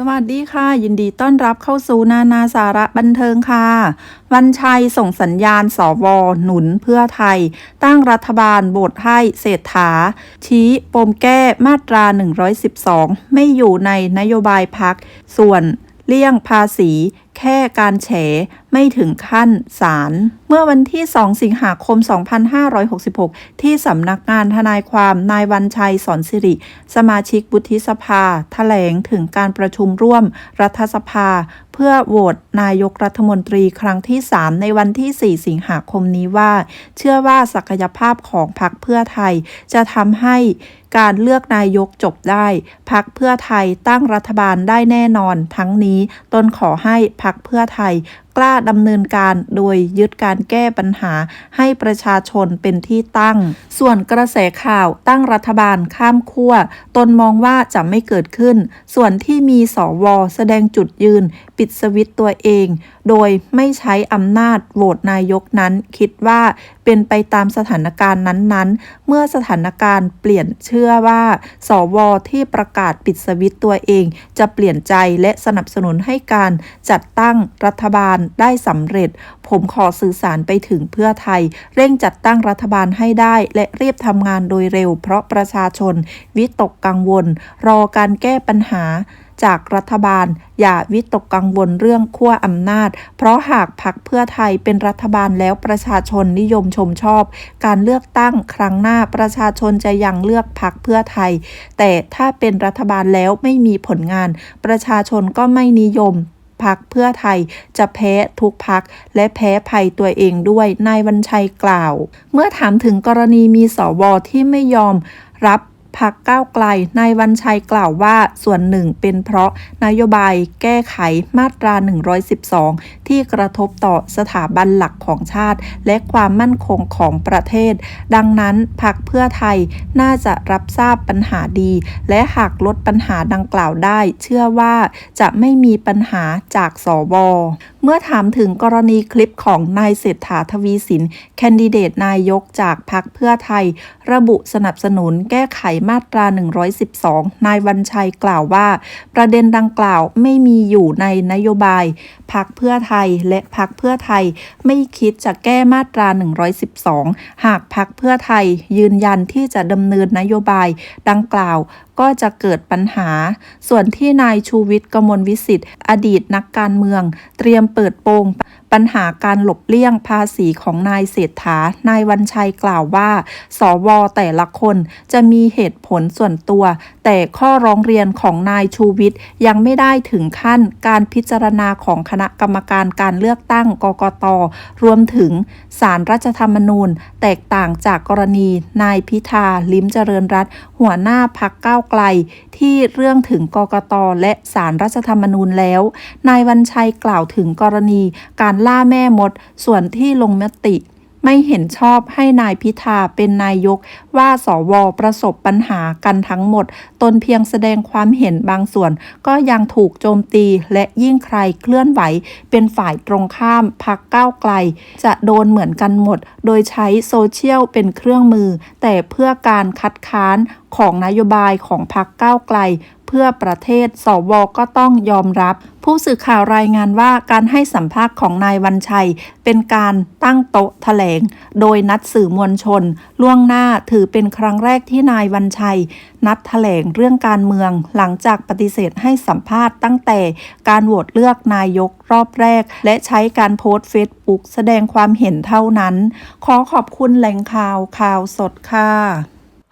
สวัสดีค่ะ ยินดีต้อนรับเข้าสู่นานาสาระบันเทิงค่ะ วันชัยส่งสัญญาณสวหนุนเพื่อไทย ตั้งรัฐบาลโบทให้เศรษฐา ชี้ปมแก้มาตรา 112 ไม่อยู่ในนโยบายพัก ส่วนเลี่ยงภาษี แค่การแฉไม่ถึงขั้นศาล เมื่อวันที่ 2 สิงหาคม 2566 ที่สำนักงานทนายความนายวันชัยสอนสิริ สมาชิกวุฒิสภาแถลงถึงการประชุมร่วมรัฐสภา เพื่อโหวตนายกรัฐมนตรีครั้งที่ 3 ในวันที่ 4 สิงหาคมนี้ว่า เชื่อว่าศักยภาพของพรรคเพื่อไทย จะทำให้การเลือกนายกจบได้ พักเพื่อไทยตั้งรัฐบาลได้แน่นอน ทั้งนี้ตนขอให้พักเพื่อไทย กล้าดำเนินการโดยยึดการแก้ปัญหาให้ประชาชนเป็นที่ตั้ง ส่วนกระแสข่าวตั้งรัฐบาลข้ามขั้วตนมองว่าจะไม่เกิดขึ้น ส่วนที่มีสวแสดงจุดยืน ปิดสวิตตัวเอง โดยไม่ใช้อำนาจโหวตนายกนั้นคิดว่า เป็นไปตามสถานการณ์นั้นๆ เมื่อสถานการณ์เปลี่ยนเชื่อว่า สวที่ประกาศปิดสวิตตัวเอง จะเปลี่ยนใจและสนับสนุนให้การจัดตั้งรัฐบาลได้สำเร็จ ผมขอสื่อสารไปถึงเพื่อไทย เร่งจัดตั้งรัฐบาลให้ได้ และรีบทำงานโดยเร็ว เพราะประชาชน วิตกกังวล รอการแก้ปัญหา จากรัฐบาล อย่าวิตกกังวลเรื่องขั้วอำนาจ เพราะหากพักเพื่อไทยเป็นรัฐบาลแล้วประชาชนนิยมชมชอบ การเลือกตั้งครั้งหน้าประชาชนจะยังเลือกพักเพื่อไทย แต่ถ้าเป็นรัฐบาลแล้วไม่มีผลงาน ประชาชนก็ไม่นิยมพักเพื่อไทยจะแพ้ทุกพักและแพ้ภัยตัวเองด้วยนายวันชัยกล่าว เมื่อถามถึงกรณีมีสวที่ไม่ยอมรับ พักก้าวไกลนายวันชัยกล่าวว่าส่วนหนึ่งเป็นเพราะนโยบายแก้ไขมาตรา 112 ที่กระทบต่อสถาบันหลักของชาติ และความมั่นคงของประเทศ ดังนั้นพักเพื่อไทยน่าจะรับทราบปัญหาดี และหากลดปัญหาดังกล่าวได้ เชื่อว่าจะไม่มีปัญหาจากสว มื่อถามถึงกรณีคลิปของนายเศรษฐาทวีสิน แคนดิเดตนายกจากพรรคเพื่อไทย ระบุสนับสนุนแก้ไขมาตรา 112 นายวันชัยกล่าวว่า ประเด็นดังกล่าวไม่มีอยู่ในนโยบายพรรคเพื่อไทยและพรรคเพื่อไทยไม่คิดจะแก้มาตรา 112 หากพรรคเพื่อไทยยืนยันที่จะดำเนินนโยบายดังกล่าวก็จะเกิดปัญหา ส่วนที่นายชูวิทย์กมลวิสิทธิ์ อดีตนักการเมือง เตรียมเเปิดโปงปัญหาการหลบเลี่ยงภาษีของนายเศรษฐา นายวันชัยกล่าวว่า สวแต่ละคนจะมีเหตุผลส่วนตัว แต่ข้อร้องเรียนของนายชูวิทย์ยังไม่ได้ถึงขั้นการพิจารณาของคณะกรรมการการเลือกตั้งกกต รวมถึงสารรัฐธรรมนูญ แตกต่างจากกรณีนายพิธา ลิ้มเจริญรัต หัวหน้าพักก้าวไกล ที่เรื่องถึงกกตและสารรัฐธรรมนูญแล้ว นายวันชัยกล่าวถึงกรณีการล่าแม่มดส่วนที่ลงมติ ไม่เห็นชอบให้นายพิธาเป็นนายก ว่าสวประสบปัญหากันทั้งหมด ตนเพียงแสดงความเห็นบางส่วน ก็ยังถูกโจมตีและยิ่งใครเคลื่อนไหว เป็นฝ่ายตรงข้ามพักก้าวไกล จะโดนเหมือนกันหมด โดยใช้โซเชียลเป็นเครื่องมือ แต่เพื่อการคัดค้านของนโยบายของพักก้าวไกล เพื่อประเทศ สวก็ต้องยอมรับ ผู้สื่อข่าวรายงานว่าการให้สัมภาษณ์ของนายวันชัย เป็นการตั้งโต๊ะแถลง โดยนัดสื่อมวลชน ล่วงหน้าถือเป็นครั้งแรกที่นายวันชัย นัดแถลงเรื่องการเมือง หลังจากปฏิเสธให้สัมภาษณ์ตั้งแต่การโหวตเลือกนายกรอบแรก และใช้การโพสต์เฟซบุ๊กแสดงความเห็นเท่านั้น ขอขอบคุณแหล่งข่าวข่าวสดค่ะ